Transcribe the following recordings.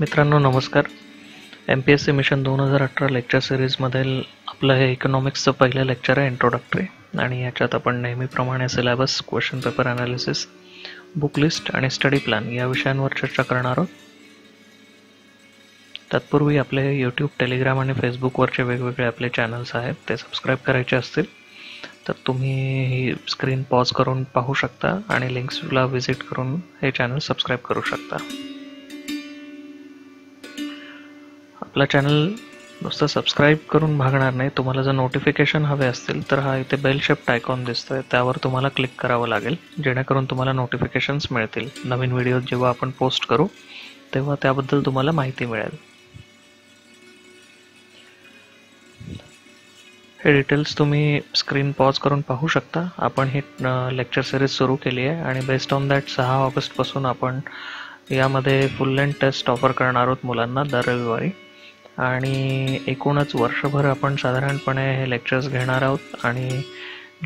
मित्रांनो नमस्कार. M P S C mission दोन हजार अठरा लेक्चर सिरीजमधील आपलं हे इकॉनॉमिक्सचं पहिलं लेक्चर आहे इंट्रोडक्टरी आणि याच्यात आपण नेहमीप्रमाणे syllabus question paper analysis book list आणि स्टडी प्लॅन या विषयांवर चर्चा करणार आहोत. तत्पूर्वी आपले यूट्यूब टेलिग्राम आणि फेसबुकवरचे वेगवेगळे आपले चॅनल्स आहेत ते सबस्क्राईब करायचे असतील तर तुम्ही ही स्क्रीन पॉज करून पाहू शकता आणि लिंक्सला व्हिजिट करून हे चॅनल सबस्क्राईब करू शकता. आपला चॅनल नुसतं सबस्क्राईब करून भागणार नाही तुम्हाला जर नोटिफिकेशन हवे असतील तर हा इथे बेल शेप्ट आयकॉन दिसतोय. त्यावर तुम्हाला क्लिक करावं लागेल जेणेकरून तुम्हाला नोटिफिकेशन्स मिळतील. नवीन व्हिडिओ जेव्हा आपण पोस्ट करू तेव्हा त्याबद्दल तुम्हाला माहिती मिळेल. हे डिटेल्स तुम्ही स्क्रीन पॉज करून पाहू शकता. आपण ही लेक्चर सिरीज सुरू केली आहे आणि बेस्ड ऑन दॅट सहा ऑगस्टपासून आपण यामध्ये फुल लेंथ टेस्ट ऑफर करणार आहोत मुलांना दर रविवारी. आणि एकूणच वर्षभर आपण साधारणपणे हे लेक्चर्स घेणार आहोत आणि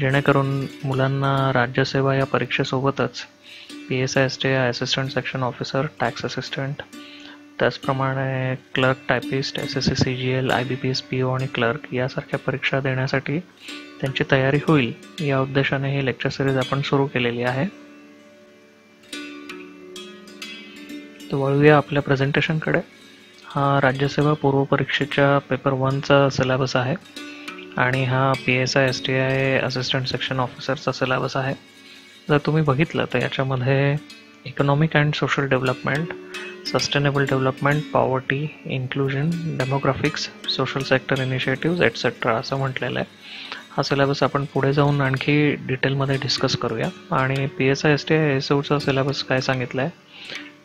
जेणेकरून मुलांना राज्यसेवा या परीक्षेसोबतच P S I S T assistant section officer tax assistant त्याचप्रमाणे clerk typist S S C C G L I B P S P O आणि क्लर्क यासारख्या परीक्षा देण्यासाठी त्यांची तयारी होईल या उद्देशाने ही लेक्चर सिरीज आपण सुरू केलेली आहे. तर वळूया आपल्या प्रेझेंटेशनकडे हा राज्यसेवा पूर्व परीक्षेच्या पेपर वनचा सिलेबस आहे. आणि हा P S I S T I assistant section ऑफिसरचा syllabus आहे. जर तुम्ही बघितलं तर याच्यामध्ये economic and social development sustainable development poverty inclusion demographics social sector initiatives etcetera असं म्हटलेलं आहे. हा सिलेबस आपण पुढे जाऊन आणखी डिटेलमध्ये डिस्कस करूया. आणि P S I S T I S Ocha syllabus काय सांगितलं आहे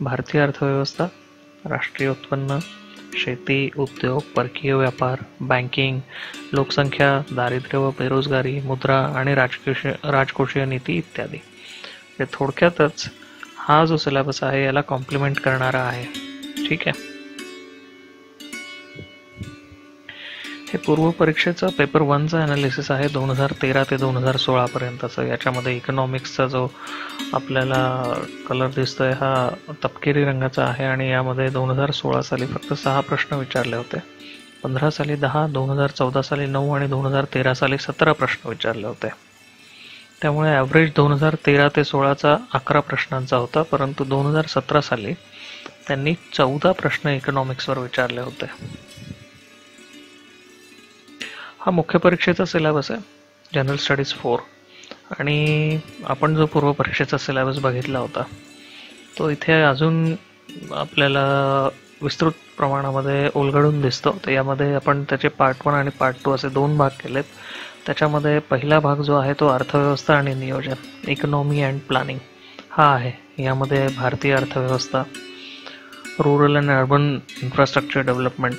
भारतीय अर्थव्यवस्था राष्ट्रीय उत्पन्न शेती उद्योग परकीय व्यापार बँकिंग लोकसंख्या दारिद्र्य व बेरोजगारी मुद्रा आणि राजकोषीय राजकोषीय नीती इत्यादी. हे थोडक्यातच हा जो सिलेबस आहे याला कॉम्प्लिमेंट करणारा आहे. ठीक आहे? हे पूर्व परीक्षेचं पेपर वनचं ॲनालिसिस आहे दोन हजार तेरा ते दोन हजार सोळापर्यंतचं याच्यामध्ये इकॉनॉमिक्सचा जो आपल्याला कलर दिसतोय हा तपकिरी रंगाचा आहे आणि यामध्ये दोन हजार सोळा साली फक्त सहा प्रश्न विचारले होते. पंधरा साली दहा दोन हजार चौदा साली नऊ आणि दोन हजार तेरा साली सतरा प्रश्न विचारले होते. त्यामुळे ॲव्हरेज दोन हजार तेरा ते सोळाचा अकरा प्रश्नांचा होता परंतु दोन हजार सतरा साली त्यांनी चौदा प्रश्न इकॉनॉमिक्सवर विचारले होते. हा मुख्य परीक्षेचा सिलेबस आहे. जनरल स्टडीज फोर आणि आपण जो पूर्व परीक्षेचा सिलेबस बघितला होता तो इथे अजून आपल्याला विस्तृत प्रमाणामध्ये उलगडून दिसतो. तर यामध्ये आपण त्याचे पार्ट वन आणि पार्ट टू असे दोन भाग केलेत. त्याच्यामध्ये पहिला भाग जो आहे तो अर्थव्यवस्था आणि नियोजन इकॉनॉमी अँड प्लॅनिंग हा आहे. यामध्ये भारतीय अर्थव्यवस्था rural and urban infrastructure development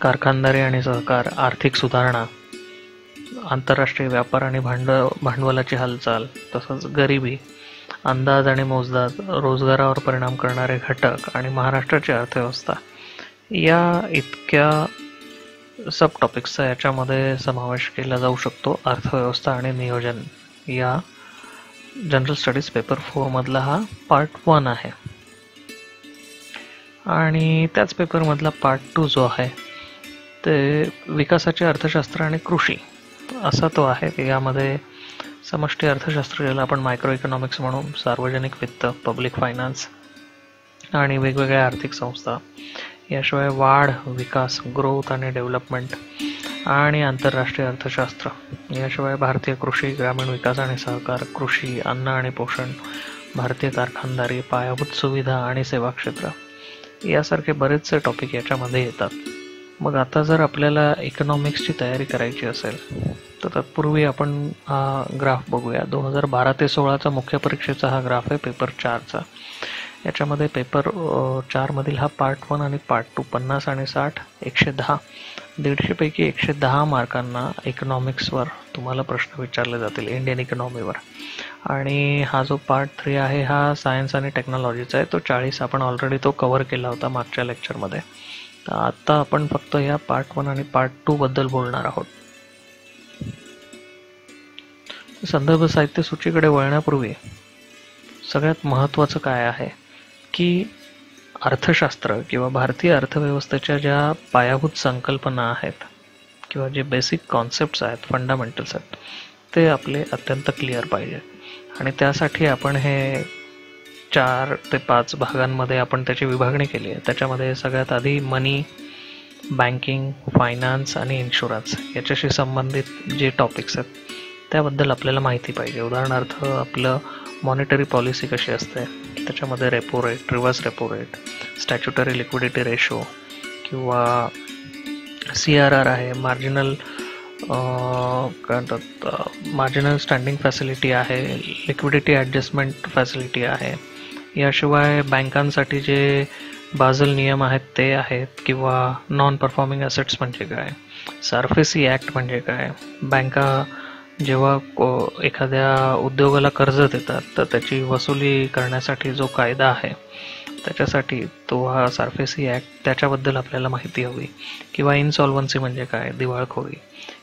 कारखानदारी आणि सहकार आर्थिक सुधारणा आंतरराष्ट्रीय व्यापार आणि भांड भांडवलाची हालचाल तसंच गरिबी अंदाज आणि मोजदाद रोजगारावर परिणाम करणारे घटक आणि महाराष्ट्राची अर्थव्यवस्था. या इतक्या सब टॉपिक्सचा याच्यामध्ये समावेश केला जाऊ शकतो अर्थव्यवस्था आणि नियोजन. या जनरल स्टडीज पेपर फोरमधला हा पार्ट वन आहे. आणि त्याच पेपरमधला पार्ट टू जो आहे ते विकासाचे अर्थशास्त्र आणि कृषी असा तो आहे. यामध्ये समष्टी अर्थशास्त्र ज्याला आपण मायक्रो इकॉनॉमिक्स म्हणू सार्वजनिक वित्त पब्लिक फायनान्स आणि वेगवेगळ्या आर्थिक संस्था याशिवाय वाढ विकास ग्रोथ आणि डेव्हलपमेंट आणि आंतरराष्ट्रीय अर्थशास्त्र याशिवाय भारतीय कृषी ग्रामीण विकास आणि सहकार कृषी अन्न आणि पोषण भारतीय कारखानदारी पायाभूत सुविधा आणि सेवा क्षेत्र यासारखे बरेचसे टॉपिक याच्यामध्ये येतात. मग आता जर आपल्याला इकॉनॉमिक्सची तयारी करायची असेल तर तत्पूर्वी आपण हा ग्राफ बघूया. दोन हजार बारा ते सोळाचा मुख्य परीक्षेचा हा ग्राफ आहे पेपर चारचा. याच्यामध्ये पेपर चारमधील हा पार्ट वन आणि पार्ट टू पन्नास आणि साठ एकशे दहा दीडशेपैकी एकशे दहा मार्कांना इकॉनॉमिक्सवर तुम्हाला प्रश्न विचारले जातील इंडियन इकॉनॉमीवर आणि हा जो पार्ट थ्री आहे हा सायन्स आणि टेक्नॉलॉजीचा आहे तो चाळीस आपण ऑलरेडी तो कवर केला होता मागच्या लेक्चरमध्ये तर आत्ता आपण फक्त ह्या पार्ट वन आणि पार्ट टूबद्दल बोलणार आहोत. संदर्भ साहित्य सूचीकडे वळण्यापूर्वी सगळ्यात महत्त्वाचं काय आहे की अर्थशास्त्र किंवा भारतीय अर्थव्यवस्थेच्या ज्या पायाभूत संकल्पना आहेत किंवा जे बेसिक कॉन्सेप्ट्स आहेत फंडामेंटल्स आहेत ते आपले अत्यंत क्लिअर पाहिजे. आणि त्यासाठी आपण हे चार ते पाच भागांमध्ये आपण त्याची विभागणी केली आहे. त्याच्यामध्ये सगळ्यात आधी मनी बँकिंग फायनान्स आणि इन्शुरन्स याच्याशी संबंधित जे टॉपिक्स आहेत त्याबद्दल आपल्याला माहिती पाहिजे. उदाहरणार्थ आपलं मॉनिटरी पॉलिसी कशी असते? त्याच्यामध्ये repo rate reverse repo rate statutory liquidity ratio किंवा सी आर आर आहे. मार्जिनल काय म्हणतात मार्जिनल स्टँडिंग फॅसिलिटी आहे लिक्विडिटी ॲडजस्टमेंट फॅसिलिटी आहे. याशिवाय बँकांसाठी जे बाजल नियम आहेत ते आहेत किंवा नॉन परफॉर्मिंग ॲसेट्स म्हणजे काय? सार्फेसी ॲक्ट म्हणजे काय? बँका जेव्हा एखाद्या उद्योगाला कर्ज देतात तर त्याची वसुली करण्यासाठी जो कायदा आहे त्याच्यासाठी तो हा सार्फेसी ॲक्ट त्याच्याबद्दल आपल्याला माहिती हवी. किंवा इन्सॉल्वन्सी म्हणजे काय? दिवाळखोरी.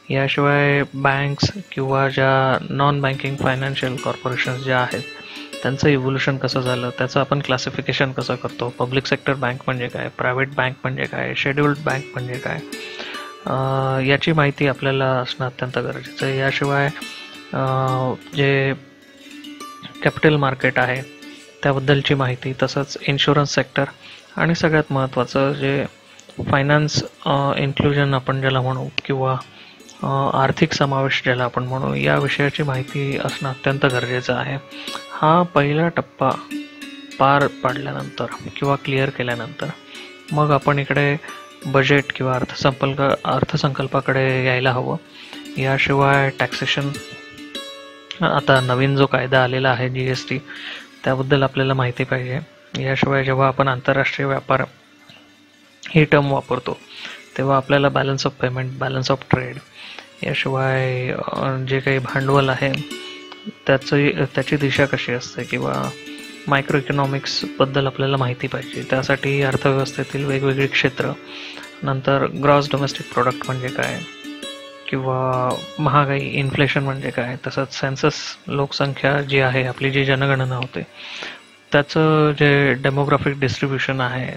याशिवाय बँक्स किंवा ज्या नॉन बँकिंग फायनान्शियल कॉर्पोरेशन्स ज्या आहेत त्यांचं इव्होल्युशन कसं झालं त्याचं आपण क्लासिफिकेशन कसं करतो? पब्लिक सेक्टर बँक म्हणजे काय? प्रायव्हेट बँक म्हणजे काय? शेड्युल्ड बँक म्हणजे काय? याची माहिती आपल्याला असणं अत्यंत गरजेचं आहे. याशिवाय जे कॅपिटल मार्केट आहे त्याबद्दलची माहिती तसंच इन्शुरन्स सेक्टर आणि सगळ्यात महत्त्वाचं जे फायनान्स इन्क्लुजन आपण ज्याला म्हणू किंवा आर्थिक समावेश ज्याला आपण म्हणू या विषयाची माहिती असणं अत्यंत गरजेचं आहे. हा पहिला टप्पा पार पाडल्यानंतर किंवा क्लिअर केल्यानंतर मग आपण इकडे बजेट किंवा अर्थसंकल्प अर्थसंकल्पाकडे यायला हवं. याशिवाय टॅक्सेशन आता नवीन जो कायदा आलेला आहे जी एस टी त्याबद्दल आपल्याला माहिती पाहिजे. याशिवाय जेव्हा आपण आंतरराष्ट्रीय व्यापार ही टर्म वापरतो तेव्हा आपल्याला balance of payment balance of trade याशिवाय जे काही भांडवल आहे त्याचं त्याची दिशा कशी असते किंवा मायक्रो इकॉनॉमिक्सबद्दल आपल्याला माहिती पाहिजे. त्यासाठी अर्थव्यवस्थेतील वेगवेगळी क्षेत्र नंतर ग्रॉस डोमेस्टिक प्रोडक्ट म्हणजे काय किंवा महागाई इन्फ्लेशन म्हणजे काय तसंच सेन्सस लोकसंख्या जी आहे आपली जी जनगणना होते त्याचं जे डेमोग्राफिक डिस्ट्रीब्युशन आहे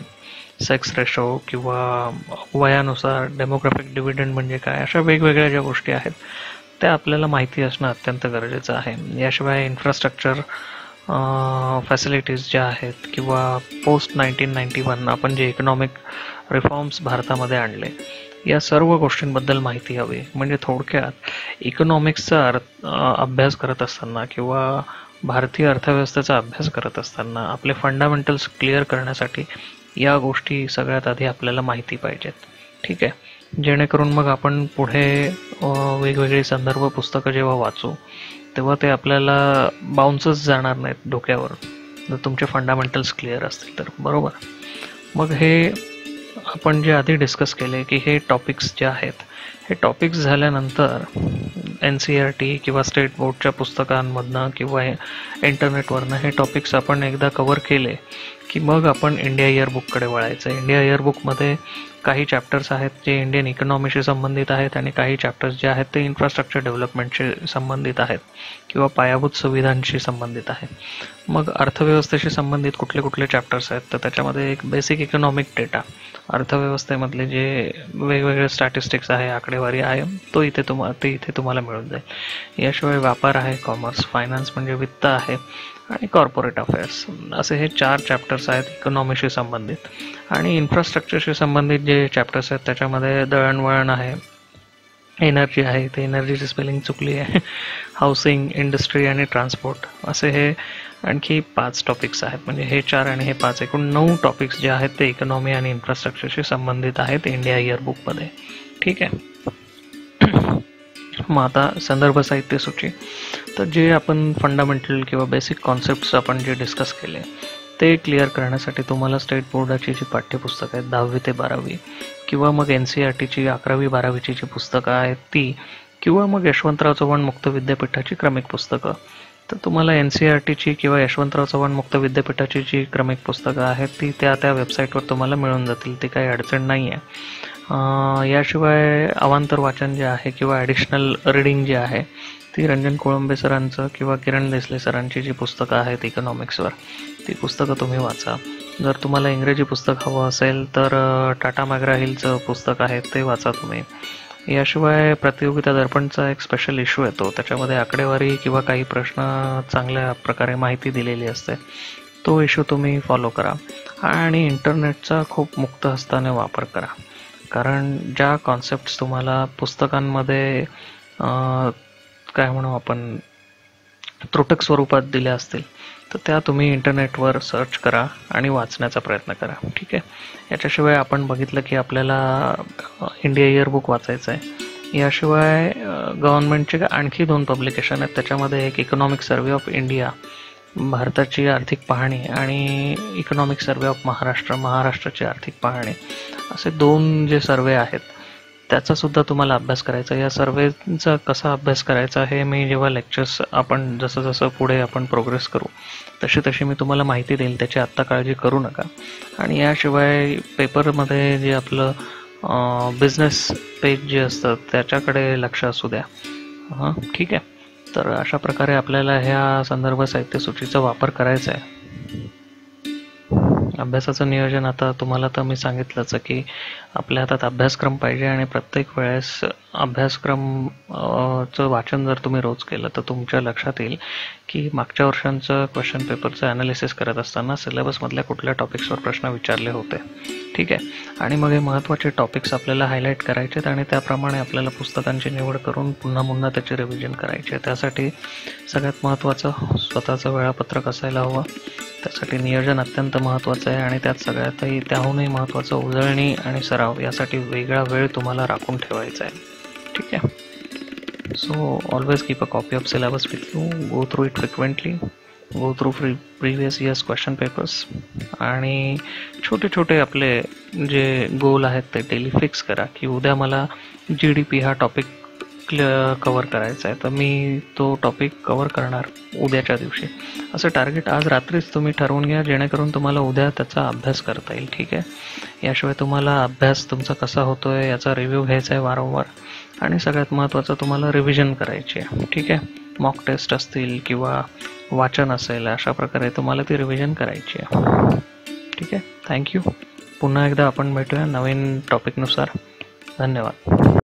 सेक्स रेशो किंवा वयानुसार डेमोग्राफिक डिव्हिडंड म्हणजे काय अशा वेगवेगळ्या ज्या गोष्टी आहेत ते आपल्याला माहिती असणं अत्यंत गरजेचं आहे. याशिवाय इन्फ्रास्ट्रक्चर फॅसिलिटीज ज्या आहेत किंवा पोस्ट नाईन्टीन नाईन्टी वन आपण जे इकॉनॉमिक रिफॉर्म्स भारतामध्ये आणले या सर्व गोष्टींबद्दल माहिती हवी. म्हणजे थोडक्यात इकॉनॉमिक्सचा अर्थ अभ्यास करत असताना किंवा भारतीय अर्थव्यवस्थेचा अभ्यास करत असताना आपले फंडामेंटल्स क्लिअर करण्यासाठी या गोष्टी सगळ्यात आधी आपल्याला माहिती पाहिजेत. ठीक आहे? जेणेकरून मग आपण पुढे वेगवेगळी संदर्भ पुस्तकं जेव्हा वाचू तेव्हा ते आपल्याला बाउन्सच जाणार नाहीत डोक्यावर. जर तुमचे फंडामेंटल्स क्लिअर असतील तर. बरोबर? मग हे आपण जे आधी डिस्कस केले की हे टॉपिक्स जे आहेत हे टॉपिक्स झाल्यानंतर एन सी आर टी किंवा स्टेट बोर्डच्या पुस्तकांमधनं किंवा इंटरनेटवरनं हे टॉपिक्स आपण एकदा कवर केले की मग आपण इंडिया इयरबुककडे वळायचं. इंडिया इयरबुकमध्ये काही चॅप्टर्स आहेत जे इंडियन इकॉनॉमीशी संबंधित आहेत आणि काही चॅप्टर्स जे आहेत ते इन्फ्रास्ट्रक्चर डेव्हलपमेंटशी संबंधित आहेत किंवा पायाभूत सुविधांशी संबंधित आहे मग अर्थव्यवस्थेशी संबंधित कुठले कुठले चॅप्टर्स आहेत? तर त्याच्यामध्ये एक बेसिक इकॉनॉमिक डेटा अर्थव्यवस्थेमधले जे वेगवेगळे स्टॅटिस्टिक्स आहे आकडेवारी आहे तो इथे तुम्हा ते इथे तुम्हाला मिळून जाईल. याशिवाय व्यापार आहे कॉमर्स फायनान्स म्हणजे वित्त आहे. आणि कॉर्पोरेट अफेअर्स असे हे चार चॅप्टर्स आहेत इकॉनॉमीशी संबंधित. आणि इन्फ्रास्ट्रक्चरशी संबंधित जे चॅप्टर्स आहेत त्याच्यामध्ये दळणवळण आहे एनर्जी आहे. ते एनर्जीची स्पेलिंग चुकली आहे. हाऊसिंग इंडस्ट्री आणि ट्रान्सपोर्ट असे हे आणखी पाच टॉपिक्स आहेत. म्हणजे हे चार आणि हे पाच एकूण नऊ टॉपिक्स जे आहेत ते इकॉनॉमी आणि इन्फ्रास्ट्रक्चरशी संबंधित आहेत इंडिया इयरबुकमध्ये ठीक आहे. मग आता संदर्भ साहित्य सूची. तर जे आपण फंडामेंटल किंवा बेसिक कॉन्सेप्ट्स आपण जे डिस्कस केले ते क्लिअर करण्यासाठी तुम्हाला स्टेट बोर्डाची जी पाठ्यपुस्तकं आहेत दहावी ते बारावी किंवा मग एन सी आर टीची अकरावी बारावीची जी पुस्तकं आहेत ती किंवा मग यशवंतराव चव्हाण मुक्त विद्यापीठाची क्रमिक पुस्तकं तर तुम्हाला एन सी आर टीची किंवा यशवंतराव चव्हाण मुक्त विद्यापीठाची जी क्रमिक पुस्तकं आहेत ती त्या त्या वेबसाईटवर तुम्हाला मिळून जातील ती काही अडचण नाही आहे याशिवाय अवांतर वाचन जे आहे किंवा ॲडिशनल रिडिंग जे आहे ती रंजन कोळंबे सरांचं किंवा किरण देसले सरांची जी पुस्तकं आहेत इकॉनॉमिक्सवर ती पुस्तकं तुम्ही वाचा. जर तुम्हाला इंग्रजी पुस्तक हवं असेल तर टाटा मॅग्रा हिलचं पुस्तक आहे ते वाचा तुम्ही. याशिवाय प्रतियोगिता दर्पणचा एक स्पेशल इश्यू येतो. त्याच्यामध्ये आकडेवारी किंवा काही प्रश्न चांगल्या प्रकारे माहिती दिलेली असते. तो इश्यू तुम्ही फॉलो करा. आणि इंटरनेटचा खूप मुक्त हस्ताने वापर करा. कारण ज्या कॉन्सेप्ट तुम्हाला पुस्तकांमध्ये काय म्हणू आपण त्रुटक स्वरूपात दिल्या असतील तर त्या तुम्ही इंटरनेटवर सर्च करा आणि वाचण्याचा प्रयत्न करा. ठीक आहे? याच्याशिवाय आपण बघितलं की आपल्याला इंडिया इयरबुक वाचायचं आहे याशिवाय गव्हर्नमेंटचे आणखी दोन पब्लिकेशन आहेत. त्याच्यामध्ये एक इकॉनॉमिक सर्वे ऑफ इंडिया भारताची आर्थिक पाहणी आणि इकॉनॉमिक सर्वे ऑफ महाराष्ट्र महाराष्ट्राची आर्थिक पाहणी. असे दोन जे सर्वे आहेत त्याचा सुद्धा तुम्हाला अभ्यास करायचा या सर्वेचा कसा अभ्यास करायचा हे मी जेव्हा लेक्चर्स आपण जसं जसं पुढे आपण प्रोग्रेस करू तशी तशी मी तुम्हाला माहिती देईल त्याची आत्ता काळजी करू नका. आणि याशिवाय पेपरमध्ये जे आपलं बिझनेस पेज जे असतं त्याच्याकडे लक्ष असू द्या. हां ठीक आहे. तर अशा प्रकारे आपल्याला ह्या संदर्भ साहित्य सूचीचा वापर करायचा आहे. अभ्यासाचं नियोजन आता तुम्हाला तर मी सांगितलंच की आपल्या हातात अभ्यासक्रम पाहिजे आणि प्रत्येक वेळेस अभ्यासक्रम चं वाचन जर तुम्ही रोज केलं तर तुमच्या लक्षात येईल की मागच्या वर्षांचं क्वेश्चन पेपरचं ॲनालिसिस करत असताना सिलेबसमधल्या कुठल्या टॉपिक्सवर प्रश्न विचारले होते. ठीक आहे? आणि मग हे महत्त्वाचे टॉपिक्स आपल्याला हायलाईट करायचे आहेत आणि त्याप्रमाणे आपल्याला पुस्तकांची निवड करून पुन्हा पुन्हा त्याचे रिव्हिजन करायचे. त्यासाठी सगळ्यात महत्त्वाचं स्वतःचं वेळापत्रक असायला हवं. त्यासाठी नियोजन अत्यंत महत्त्वाचं आहे आणि त्यात सगळ्यातही त्याहूनही महत्त्वाचं उजळणी आणि सराव यासाठी वेगळा वेळ तुम्हाला राखून ठेवायचा आहे. ठीक आहे? So always keep a copy of syllabus with you go through it frequently go through free previous years question papers आणि छोटे छोटे आपले जे गोल आहेत ते डेली फिक्स करा की उद्या मला जी डी पी हा टॉपिक कवर करायचा आहे. तर मी तो टॉपिक कवर करणार उद्याच्या दिवशी. असं टार्गेट आज रात्रीच तुम्ही ठरवून घ्या जेणेकरून तुम्हाला उद्या त्याचा अभ्यास करता येईल ठीक आहे? याशिवाय तुम्हाला अभ्यास तुमचा कसा होतो आहे याचा रिव्ह्यू घ्यायचा आहे वारंवार. आणि सगळ्यात महत्त्वाचं तुम्हाला रिव्हिजन करायची आहे ठीक आहे? मॉक टेस्ट असतील किंवा वाचन असेल अशा प्रकारे तुम्हाला ती रिव्हिजन करायची आहे. ठीक आहे? थँक्यू पुन्हा एकदा आपण भेटूया नवीन टॉपिकनुसार धन्यवाद.